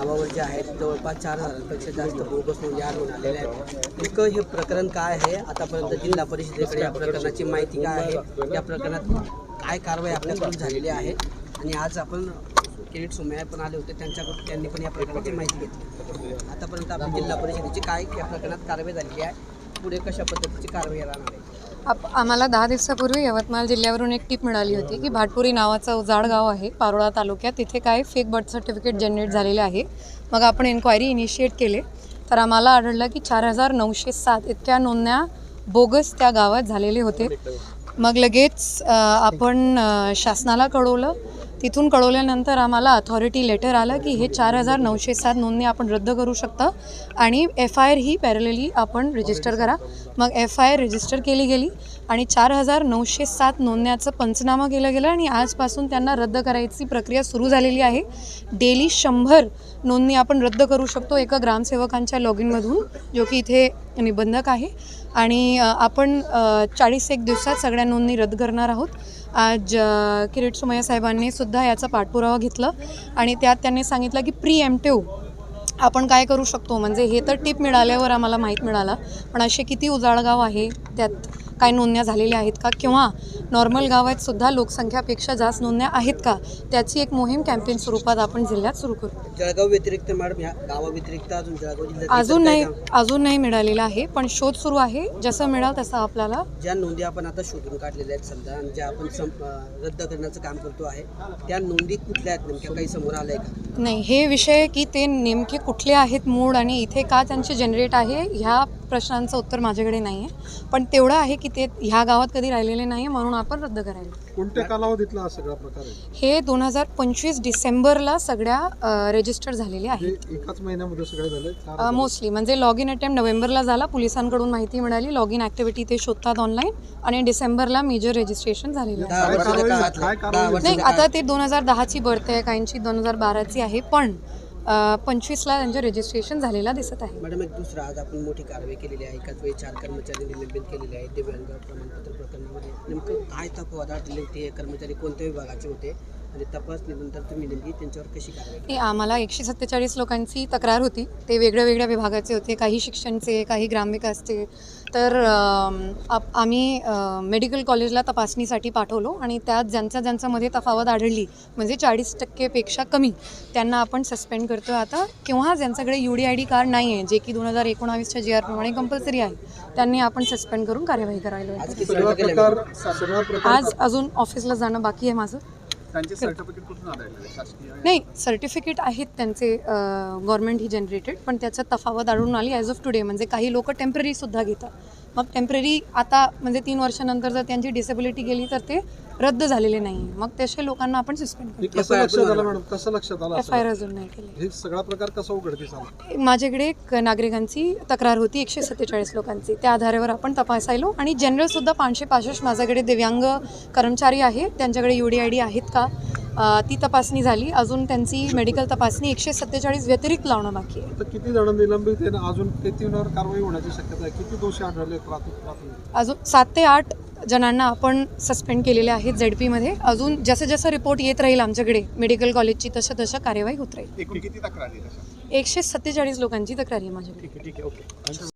नावावर जे आहेत जवळपास चार हजारांपेक्षा जास्त बोगस नोंदी आढळून आलेल्या आहेत. नेमकं हे प्रकरण काय आहे? आतापर्यंत जिल्हा परिषदेकडे या प्रकरणाची माहिती काय आहे? या प्रकरणात काय कारवाई आपल्याकडून झालेली आहे? आणि आज आपण किरीट सोमया पण आले होते त्यांच्याकडून त्यांनी पण या प्रकरणाची माहिती घेतली. आतापर्यंत आपण जिल्हा परिषदेची काय या प्रकरणात कारवाई झालेली आहे? पुढे कशा पद्धतीची कारवाई राहणार आहे? आप आम्हाला दहा दिवसापूर्वी यवतमाळ जिल्ह्यावरून एक टीप मिळाली होती की भाटपुरी नावाचं उजाड गाव आहे पारोळा तालुक्यात. तिथे काय फेक बर्थ सर्टिफिकेट जनरेट झालेले आहे. मग आपण एन्क्वायरी इनिशिएट केले. तर आम्हाला आढळलं की चार हजार नऊशे सात इतक्या नोंदण्या बोगस त्या गावात झालेले होते. मग लगेच आपण शासनाला कळवलं. तिथून कळवल्यानंतर आम्हाला अथॉरिटी लेटर आलं की हे चार हजार नऊशे सात नोंदणी आपण रद्द करू शकता. आणि एफ आय आर ही पॅरलली आपण रजिस्टर करा. मग एफ आय आर रजिस्टर केली गेली आणि चार हजार नऊशे सात नोंदण्याचं पंचनामा केलं गेलं आणि आजपासून त्यांना रद्द करायची प्रक्रिया सुरू झालेली आहे. डेली शंभर नोंदणी आपण रद्द करू शकतो एका ग्रामसेवकांच्या लॉग इनमधून जो की इथे निबंधक आहे. आणि आपण चाळीस एक दिवसात सगळ्या नोंदणी रद्द करणार आहोत. आज किरीट सुमय्या साहेबांनी सुद्धा याचा पाठपुरावा घेतला. आणि त्यात त्यांनी सांगितलं की प्री एम्प्टिव्ह आपण काय करू शकतो? म्हणजे हे तर टिप मिळाल्यावर आम्हाला माहीत मिळाला. पण असे किती उजाळगाव आहे त्यात काय नोंदण्या झालेल्या आहेत का? किंवा नॉर्मल गावात सुद्धा लोकसंख्यापेक्षा जास्त नोंदण्या आहेत का? त्याची एक मोहीम कॅम्पेन स्वरूपात आपण जिल्ह्यात सुरू करू. जळगाव व्यतिरिक्त मॅडम या गावाव्यतिरिक्त अजून जळगाव जिल्ह्यात अजून नाही अजून नाही मिळालेला आहे पण शोध सुरू आहे. जसं मिळाल तसं आपल्याला ज्या नोंदी आपण आता शोधून काढलेल्या आहेत समजा आणि ज्या आपण रद्द करण्याचं काम करतो आहे त्या नोंदी कुठल्या आहेत नेमक्या? काही समोर आलंय का? नाही हे विषय की ते नेमके कुठले आहेत मूळ आणि इथे का त्यांचे जनरेट आहे ह्या प्रश्नांचं उत्तर माझ्याकडे नाही आहे पण तेवढं आहे की ते ह्या गावात कधी राहिलेले नाही आहे म्हणून आपण रद्द करायला. कोणत्या कालावधीतला हा सगळा प्रकार आहे? हे दोन हजार पंचवीस डिसेंबरला सगळ्या रजिस्टर झालेले हे आहेत. एकाच महिन्यामध्ये सगळे झाले चार हजार. मोस्टली म्हणजे लॉग इन अटेम्प्ट नोव्हेंबरला झाला पोलिसांकडून माहिती मिळाली लॉग इन ॲक्टिव्हिटी ते शोधतात ऑनलाईन आणि डिसेंबरला मेजर रजिस्ट्रेशन झालेलं आहे. काय कारवाई-. काय कारवाई- नाही आता ते दोन हजार दहाची बर्थ आहे काहींची दोन हजार बाराची आहे पण पंचवीसला त्यांचे रजिस्ट्रेशन झालेला दिसत आहे. मॅडम एक दुसरा आज आपण मोठी कारवाई केलेली आहे. एकाच वेळी चार कर्मचारी निलंबित केलेले आहेत. दिव्यांग प्रमाणपत्र प्रकरणामध्ये नेमकं काय तपवादात दिले ते हे कर्मचारी कोणत्या विभागाचे होते? आणि तपासणीनंतर तुम्ही नेमकी त्यांच्यावर कशी कारवाई केली? आम्हाला एकशे सत्तेचाळीस लोकांची तक्रार होती. ते वेगळ्या वेगळ्या विभागाचे होते काही शिक्षणचे काही ग्रामविकासचे. तर आप आम्ही मेडिकल कॉलेजला तपासणीसाठी पाठवलो आणि त्यात ज्यांच्या ज्यांच्यामध्ये तफावत आढळली म्हणजे चाळीस टक्केपेक्षा कमी त्यांना आपण सस्पेंड करतो आता. किंवा ज्यांच्याकडे U D I D card नाही आहे जे की दोन हजार एकोणावीसच्या जी आरप्रमाणे कंपल्सरी आहे त्यांनी आपण सस्पेंड करून कार्यवाही करायला आज अजून ऑफिसला जाणं बाकी आहे माझं. त्यांचे सर्टिफिकेट कुठून आढळले शासकीय नाही सर्टिफिकेट आहेत त्यांचे गव्हर्नमेंट ही जनरेटेड पण त्याच्यात तफावत आढळून आली ॲज ऑफ टुडे म्हणजे काही लोक टेम्पररीसुद्धा घेतात. मग टेंपररी आता म्हणजे तीन वर्षानंतर जर त्यांची डिसेबिलिटी गेली तर ते रद्द झालेले नाही. मग तशा लोकांना आपण सस्पेंड हे करतो. कसं लक्षात आलं मॅडम कसं लक्षात आलं एफ आय आर असं? अजून नाही केले. हे सगळा प्रकार कसा उघडकीस आला माझ्याकडे एक नागरिकांची तक्रार होती एकशे सत्तेचाळीस लोकांची. त्या आधारावर आपण तपासायलो आणि जनरलसुद्धा पाचशे पासष्ट माझ्याकडे दिव्यांग कर्मचारी आहेत. त्यांच्याकडे यू डी आय डी आहेत का? अ, ती तपासणी झाली. अजून त्यांची मेडिकल तपासणी एकशे सत्तेचाळीस व्यतिरिक्त लावणं बाकी आहे. तर किती जण निलंबित आहे अजून कितीवर कारवाई होण्याची शक्यता आहे. किती दोषी आढळले प्राथमिक प्राथमिक अजून सात ते आठ जणांना आपण सस्पेंड केलेले आहेत झेड पीमध्ये अजून जसं जसं रिपोर्ट येत राहील आमच्याकडे मेडिकल कॉलेजची तसं तसं कार्यवाही होत राहील. एकूण किती तक्रारी तशा एकशे सत्तेचाळीस लोकांची तक्रार आहे माझ्याकडे